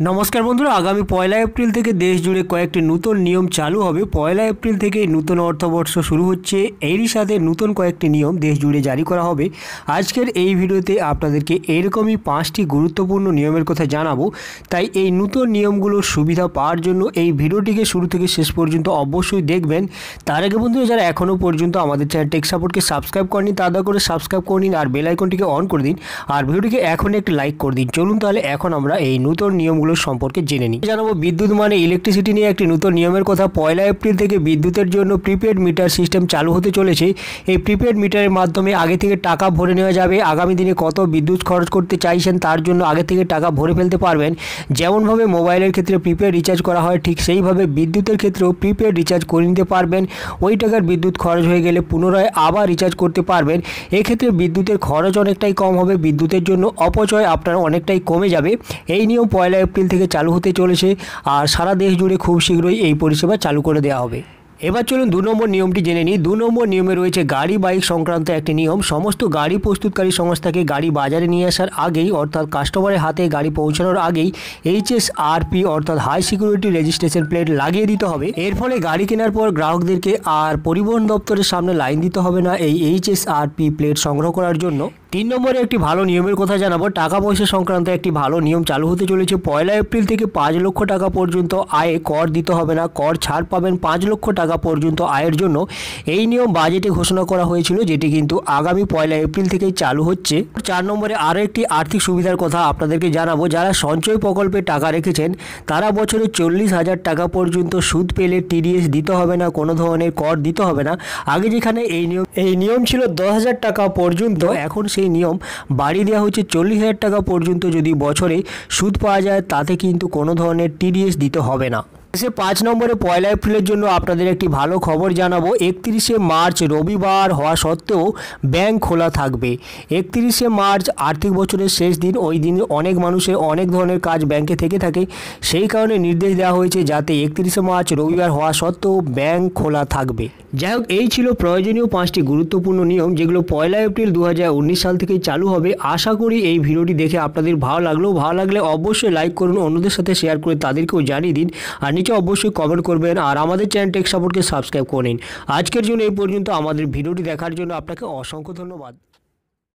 নমস্কার বন্ধুরা, আগামী পয়লা এপ্রিল থেকে দেশ জুড়ে কয়েকটি নতুন নিয়ম চালু হবে। পয়লা এপ্রিল থেকে নতুন অর্থবর্ষ শুরু হচ্ছে। এরই সাথে নতুন কয়েকটি নিয়ম দেশ জুড়ে জারি করা হবে। আজকের এই ভিডিওতে আপনাদেরকে এরকমই পাঁচটি গুরুত্বপূর্ণ নিয়মের কথা জানাব। তাই এই নতুন নিয়মগুলোর সুবিধা পাওয়ার জন্য এই ভিডিওটিকে শুরু থেকে শেষ পর্যন্ত অবশ্যই দেখবেন। তার আগে বন্ধুরা, যারা এখনও পর্যন্ত আমাদের চ্যানেল টেক সাপোর্টকে সাবস্ক্রাইব করেনি তাদের করে সাবস্ক্রাইব করে নিন আর বেল আইকনটিকে অন করে দিন। আর ভিডিওটিকে এখন একটি লাইক করে দিন। চলুন তাহলে এখন আমরা এই নতুন নিয়মগুলো সম্পর্কে জেনে নিই। জানাব, বিদ্যুৎ মানে ইলেকট্রিসিটি নিয়ে একটি নতুন নিয়মের কথা। পয়লা এপ্রিল থেকে বিদ্যুতের জন্য প্রিপেড মিটার সিস্টেম চালু হতে চলেছে। এই প্রিপেড মিটারের মাধ্যমে আগে থেকে টাকা ভরে নেওয়া যাবে। আগামী দিনে কত বিদ্যুৎ খরচ করতে চাইছেন তার জন্য আগে থেকে টাকা ভরে ফেলতে পারবেন। যেমনভাবে মোবাইলের ক্ষেত্রে প্রিপেড রিচার্জ করা হয়, ঠিক সেইভাবে বিদ্যুতের ক্ষেত্রেও প্রিপেড রিচার্জ করে নিতে পারবেন। ওই টাকার বিদ্যুৎ খরচ হয়ে গেলে পুনরায় আবার রিচার্জ করতে পারবেন। এক্ষেত্রে বিদ্যুতের খরচ অনেকটাই কম হবে। বিদ্যুতের জন্য অপচয় আপনার অনেকটাই কমে যাবে। এই নিয়ম পয়লা এপ্রিল থেকে চালু হতে চলেছে আর সারা দেশ জুড়ে খুব শীঘ্রই এই পরিষেবা চালু করে দেওয়া হবে। এবার চলুন দু নম্বর নিয়মটি জেনে নিই। দু নম্বর নিয়মে রয়েছে গাড়ি, বাইক সংক্রান্ত একটি নিয়ম। সমস্ত গাড়ি প্রস্তুতকারী সংস্থাকে গাড়ি বাজারে নিয়ে আসার আগেই, অর্থাৎ কাস্টমারের হাতে গাড়ি পৌঁছানোর আগেই এইচএসআরপি অর্থাৎ হাই সিকিউরিটি রেজিস্ট্রেশন প্লেট লাগিয়ে দিতে হবে। এর ফলে গাড়ি কেনার পর গ্রাহকদেরকে আর পরিবহন দপ্তরের সামনে লাইন দিতে হবে না এই এইচএসআরপি প্লেট সংগ্রহ করার জন্য। তিন নম্বরে একটি ভালো নিয়মের কথা জানাব। টাকা পয়সা সংক্রান্ত একটি ভালো নিয়ম চালু হতে চলেছে। পয়লা এপ্রিল থেকে পাঁচ লক্ষ টাকা পর্যন্ত আয়ে কর দিতে হবে না। কর ছাড় পাবেন পাঁচ লক্ষ টাকা পর্যন্ত আয়ের জন্য। এই নিয়ম বাজেটে ঘোষণা করা হয়েছিল, যেটি কিন্তু আগামী পয়লা এপ্রিল থেকেই চালু হচ্ছে। চার নম্বরে আরও একটি আর্থিক সুবিধার কথা আপনাদেরকে জানাব। যারা সঞ্চয় প্রকল্পে টাকা রেখেছেন, তারা বছরে চল্লিশ হাজার টাকা পর্যন্ত সুদ পেলে টিডিএস দিতে হবে না, কোনো ধরনের কর দিতে হবে না। আগে যেখানে এই নিয়ম এই নিয়ম ছিল দশ হাজার টাকা পর্যন্ত, এখন সেই নিয়ম। বাড়িয়ে দেওয়া হচ্ছে চল্লিশ হাজার টাকা পর্যন্ত যদি বছরে সুদ পাওয়া যায়, তাতে কিন্তু কোনো ধরনের টিডিএস দিতে হবে না। সে পাঁচ নম্বরে পয়লা এপ্রিলের জন্য আপনাদের একটি ভালো খবর জানাব। একত্রিশে মার্চ রবিবার হওয়া সত্ত্বেও ব্যাংক খোলা থাকবে। একত্রিশে মার্চ আর্থিক বছরের শেষ দিন। ওই দিন অনেক মানুষের অনেক ধরনের কাজ ব্যাংকে থেকে থাকে। সেই কারণে নির্দেশ দেওয়া হয়েছে যাতে একত্রিশে মার্চ রবিবার হওয়া সত্ত্বেও ব্যাংক খোলা থাকবে। যাই হোক, এই ছিল প্রয়োজনীয় পাঁচটি গুরুত্বপূর্ণ নিয়ম, যেগুলো পয়লা এপ্রিল দু হাজার উনিশ সাল থেকেই চালু হবে। আশা করি এই ভিডিওটি দেখে আপনাদের ভালো লাগল। ভালো লাগলে অবশ্যই লাইক করুন, অন্যদের সাথে শেয়ার করে তাদেরকেও জানিয়ে দিন। আর নিচে অবশ্যই কমেন্ট করবেন আর আমাদের চ্যানেল টেক সাপোর্টকে সাবস্ক্রাইব করে নিন। আজকের জন্য এই পর্যন্ত। আমাদের ভিডিওটি দেখার জন্য আপনাকে অসংখ্য ধন্যবাদ।